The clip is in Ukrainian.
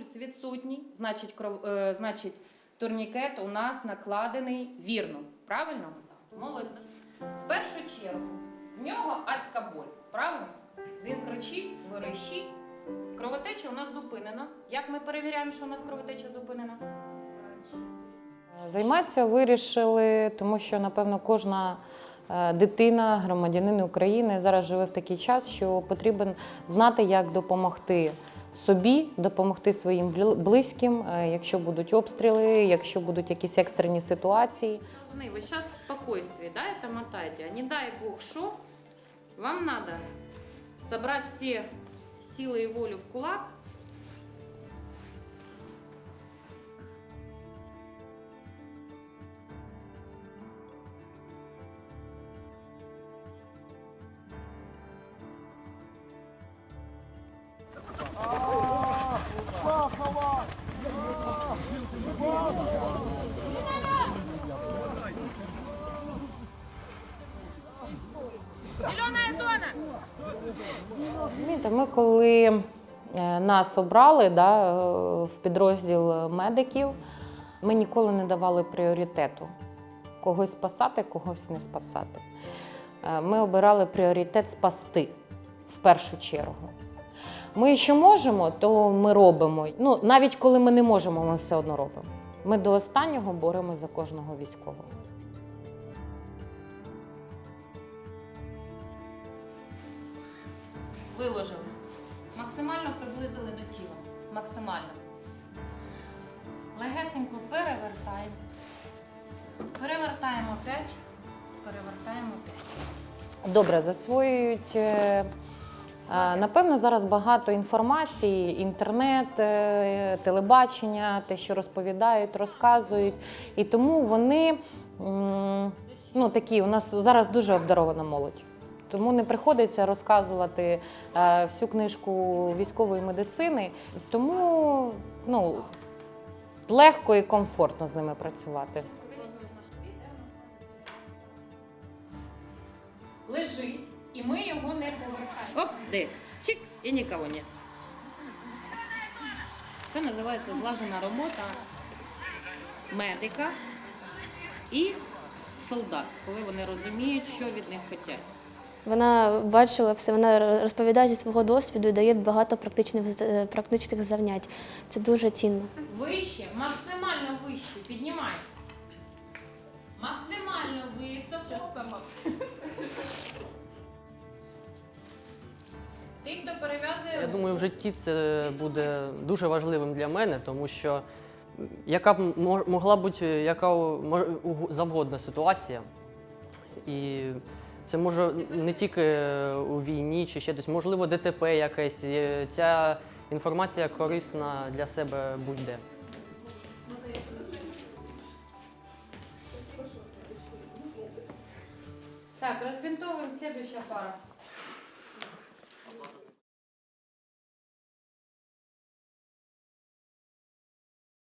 Пульс відсутній, значить, кров, е, значить, турнікет у нас накладений вірно. Правильно? Молодці. В першу чергу в нього адська боль. Правильно? Він кричить, верещить. Кровотеча у нас зупинена. Як ми перевіряємо, що у нас кровотеча зупинена? Займатися вирішили, тому що, напевно, кожна е, дитина, громадянин України зараз живе в такий час, що потрібен знати, як допомогти собі, допомогти своїм бли- близьким, е, якщо будуть обстріли, якщо будуть якісь екстрені ситуації. Должны вы сейчас в спокойствии, да, это мотайте. А не дай бог что, вам надо собрать все силы и волю в кулак. Ми коли е, нас обрали да, е, в підрозділ медиків, ми ніколи не давали пріоритету когось спасати, когось не спасати. Е, Ми обирали пріоритет спасти в першу чергу. Ми що можемо, то ми робимо. Ну, навіть коли ми не можемо, ми все одно робимо. Ми до останнього боремося за кожного військового. Виложили. Максимально приблизили до тіла. Максимально. Легесенько перевертаємо. Перевертаємо 5. Перевертаємо 5. добре засвоюють. Е, е, Напевно, зараз багато інформації, інтернет, е, телебачення, те, що розповідають, розказують. І тому вони ну, такі, у нас зараз дуже обдарована молодь. Тому не приходиться розказувати е, всю книжку військової медицини. Тому ну, легко і комфортно з ними працювати. Лежить, і ми його не повертаємо. Оп, де? Чик, і нікого нет. Це називається злажена робота медика і солдат, коли вони розуміють, що від них хочуть. Вона бачила все, вона розповідає зі свого досвіду і дає багато практичних практичних завнять. Це дуже цінно. Вище, максимально вище. Піднімай. Максимально високо. сама. Тих, хто перев'язує. Я думаю, в житті це буде дуже важливим для мене, тому що яка б могла бути яка завгодна ситуація. І це може не тільки у війні чи ще десь, можливо, ДТП якесь. Ця інформація корисна для себе будь-де. Так, розбинтовуємо следующая пара.